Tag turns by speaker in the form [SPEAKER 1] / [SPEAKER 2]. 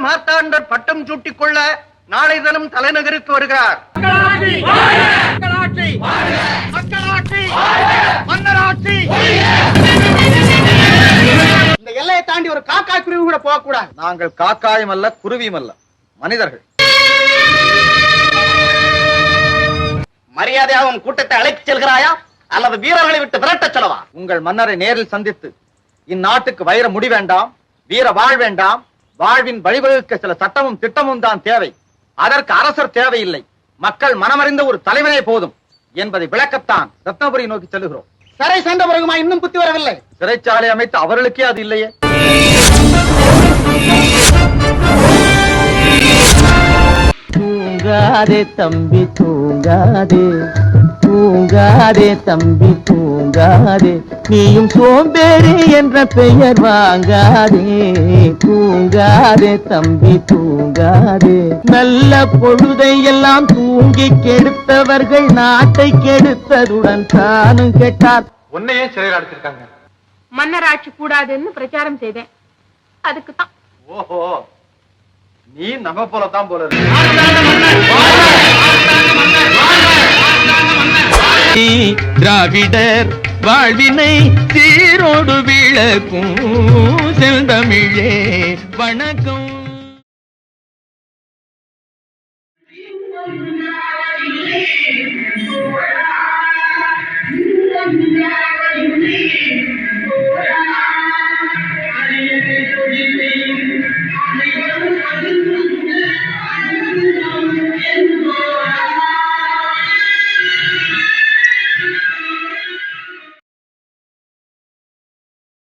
[SPEAKER 1] மன்னர் மார்த்தாண்டர் பட்டம் சூட்டிக் கொள்ள நாளை தினம் தலைநகருக்கு வருகிறார்.
[SPEAKER 2] இந்த எல்லையை தாண்டி ஒரு காக்கா குருவி கூட போக கூடாது
[SPEAKER 3] நாங்கள் காக்காயும் அல்ல குருவியும் அல்ல. மனிதர்கள்.
[SPEAKER 4] மரியாதையாக உன் கூட்டத்தை அழைத்துச் செல்கிறாயா? அல்லது வீரர்களை விட்டு விரட்டச் செல்லவா?
[SPEAKER 3] உங்கள் மன்னரை நேரில் சந்தித்து இந்நாட்டுக்கு வைர முடி வேண்டாம் வீர வாழ் வேண்டாம் வாழ்வின் வழிவகுக்க சில சட்டமும் திட்டமும் தான் தேவை. அதற்கு அரசர் தேவையில்லை. மக்கள் மனமறிந்த ஒரு தலைவனே போதும் என்பதை விளக்கத்தான் ரத்னபுரி நோக்கி செல்லுகிறோம்.
[SPEAKER 2] சிறை சென்ற பிறகுமா இன்னும் புத்தி வரவில்லை?
[SPEAKER 3] சிறைச்சாலை அமைத்து அவர்களுக்கே அது இல்லையே.
[SPEAKER 5] தூங்காதே தம்பி தூங்காதே. தூங்காதே தம்பி தூங்காதே நீயும் சோம்பேறி என்ற பெயர் வாங்காதே. தூங்காதே தம்பி தூங்காதே. நல்ல பொழுதை எல்லாம் தூங்கி கெடுத்தவர்கள் நாட்டை கெடுத்ததுடன் தானும் கெட்டார்.
[SPEAKER 3] உன்னையே சிறையில் அடைச்சிருக்காங்க.
[SPEAKER 6] மன்னராட்சி கூடாதுன்னு பிரச்சாரம் செய்தேன். அதுக்கு தான்.
[SPEAKER 3] ஓஹோ நீ நம்ம போலத்தான் போல
[SPEAKER 5] திராவிடர் வாழ்வினை தீரோடு விளக்கும் செந்தமிழே வணக்கம்
[SPEAKER 7] Thank you.